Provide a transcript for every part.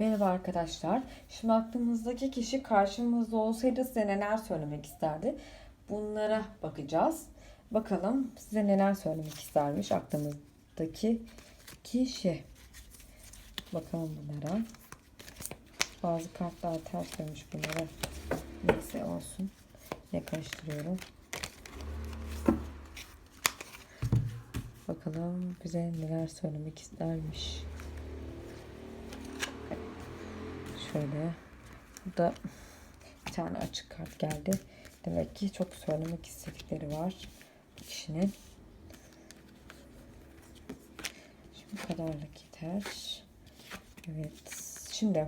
Merhaba arkadaşlar. Şimdi aklımızdaki kişi karşımızda olsaydı size neler söylemek isterdi? Bunlara bakacağız. Bakalım size neler söylemek istermiş aklımızdaki kişi. Bakalım bunlara. Bazı kartlar ters dönmüş bunlara. Neyse olsun. Ne karıştırıyorum. Bakalım bize neler söylemek istermiş. Şöyle. Burada bir tane açık kart geldi. Demek ki çok söylemek istedikleri var bu kişinin. Şimdi bu kadarlık yeter. Evet. Şimdi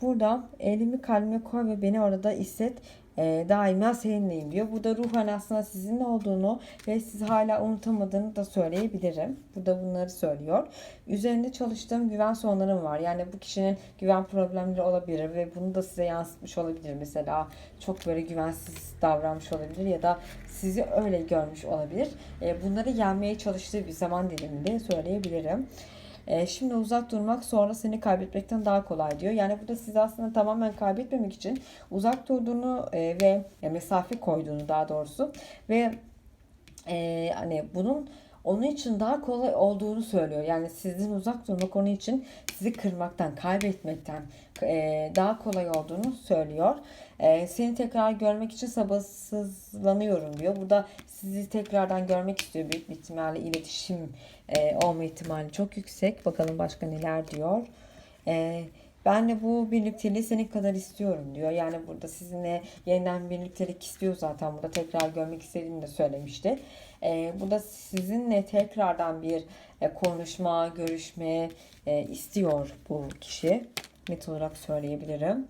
burada elimi kalbime koy ve beni orada hisset. Ee, daima seninleyim diyor. Burada ruhen aslında sizinle olduğunu ve sizi hala unutamadığını da söyleyebilirim. Burada bunları söylüyor. Üzerinde çalıştığım güven sorunlarım var. Yani bu kişinin güven problemleri olabilir ve bunu da size yansıtmış olabilir. Mesela çok böyle güvensiz davranmış olabilir ya da sizi öyle görmüş olabilir. Ee, bunları yenmeye çalıştığı bir zaman diliminde söyleyebilirim. E, şimdi uzak durmak sonra seni kaybetmekten daha kolay diyor. Yani burada sizi aslında tamamen kaybetmemek için uzak durduğunu e, ve mesafe koyduğunu daha doğrusu ve e, hani bunun onun için daha kolay olduğunu söylüyor. Yani sizin uzak durmak onun için sizi kırmaktan, kaybetmekten e, daha kolay olduğunu söylüyor. E, seni tekrar görmek için sabırsızlanıyorum diyor. Burada sizi tekrardan görmek istiyor. Büyük bir ihtimalle iletişim e, olma ihtimali çok yüksek. Bakalım başka neler diyor. E, ben de bu birlikteliği senin kadar istiyorum diyor. Yani burada sizinle yeniden birliktelik istiyor zaten. Burada tekrar görmek istediğini de söylemişti. Ee, burada sizinle tekrardan bir e, konuşma, görüşme e, istiyor bu kişi. Net olarak söyleyebilirim.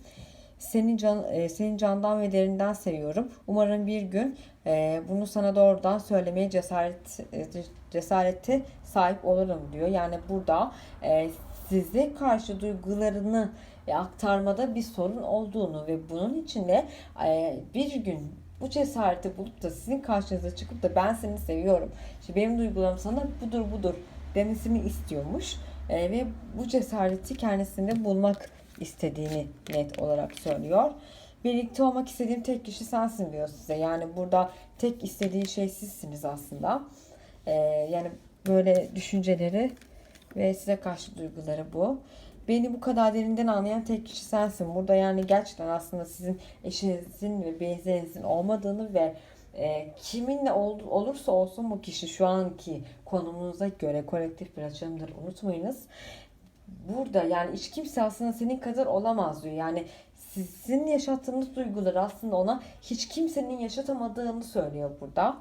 Seni can, e, senin candan ve derinden seviyorum. Umarım bir gün e, bunu sana doğrudan söylemeye cesaret e, cesarete sahip olurum diyor. Yani burada e, size karşı duygularını e, aktarmada bir sorun olduğunu ve bunun için de e, bir gün bu cesareti bulup da sizin karşınıza çıkıp da ben seni seviyorum. İşte benim duygularım sana budur budur demesini istiyormuş. E, ve bu cesareti kendisinde bulmak istediğini net olarak söylüyor. Birlikte olmak istediğim tek kişi sensin diyor size. Yani burada tek istediği şey sizsiniz aslında. E, yani böyle düşünceleri ve size karşı duyguları bu. Beni bu kadar derinden anlayan tek kişi sensin. Burada yani gerçekten aslında sizin eşinizin ve benzerinizin olmadığını ve e, kiminle ol, olursa olsun bu kişi şu anki konumunuza göre kolektif bir açılımdır unutmayınız. Burada yani hiç kimse aslında senin kadar olamaz diyor. Yani sizin yaşattığınız duyguları aslında ona hiç kimsenin yaşatamadığını söylüyor burada.